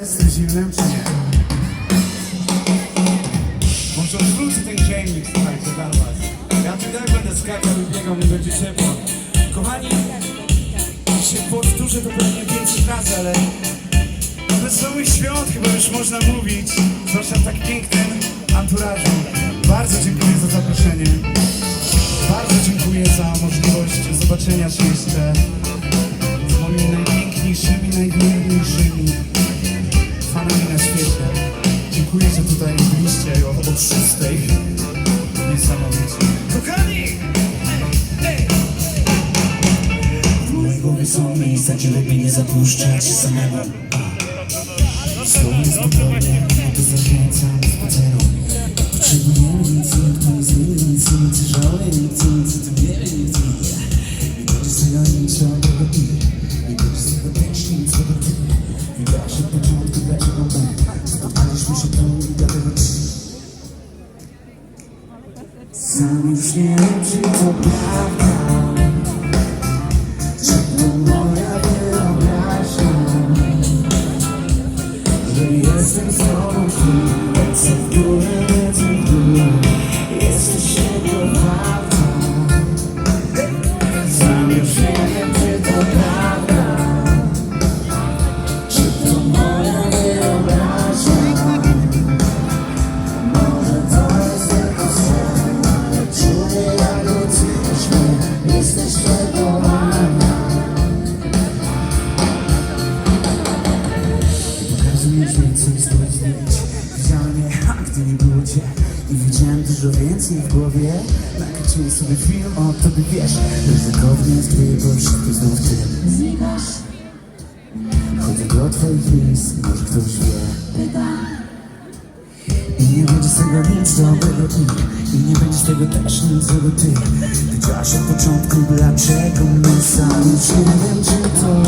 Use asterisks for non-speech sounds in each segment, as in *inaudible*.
Jestem zimnym czy nie? Może odwrócę ten dziennik, słuchajcie, dla was. Ja tu tak będę skakał i biegał, mi będzie ciepło. Kochani, się powtórzę to pewnie 500 razy, ale Wesołych świąt chyba już można mówić, zwłaszcza w tak pięknym anturażu. Bardzo dziękuję za zaproszenie. Bardzo dziękuję za możliwość zobaczenia się gdzie lepiej nie zapuszczać samemu Słowo spokojnie, to zachęcam spaceru. Potrzebujemy nic, nikt nie zmieni, nic chce żałuję, nie chce, to wiele, nikt nie wie Nie będzie z tego niczego i nie będzie z tego też nic, czego ty Wiedziałeś od początku, dlaczego my Spotkaliśmy się tu i dlatego ty. Sam już nie wiem, czy to prawda Pokazujesz więcej swoich zdjęć Widziałem je, *laughs* a gdy nie było cię. I widziałem dużo więcej w głowie. Nakręciłem sobie film o tobie, wiesz. Ryzykownie jest gdy bo wszystko znów ty Znikasz Chodzę do twoich miejsc, może ktoś wie. I nie będzie z tego nic dobrego i, I nie będzie z tego też nic złego ty. Wiedziałaś od początku dlaczego my sami Już nie wiem Czy to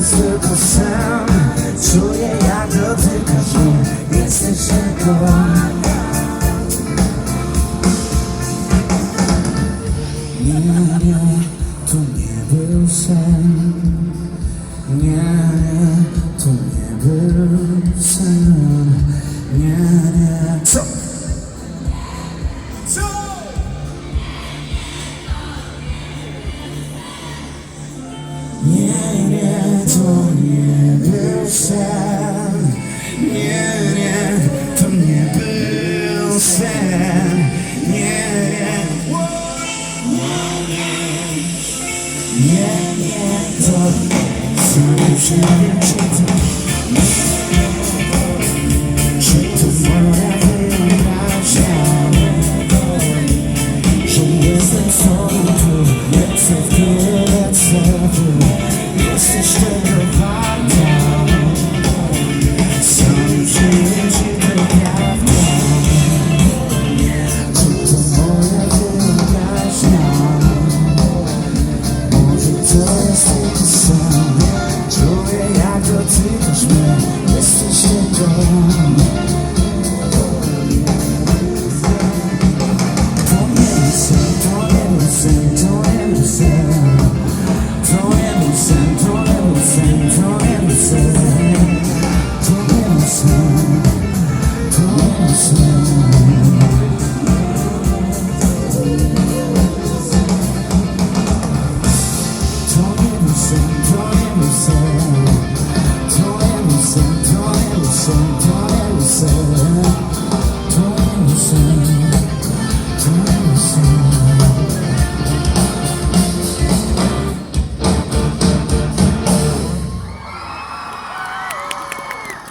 tylko sam. Czuję jak dotykasz mnie Jesteś tylko Nie, nie, to nie był sen. Nie, nie, to nie był sen. Nie, nie Nie, nie, to nie był sen. Nie, nie, to nie. Był sen Nie, nie, nie, nie, to Sam już nie wiem, czy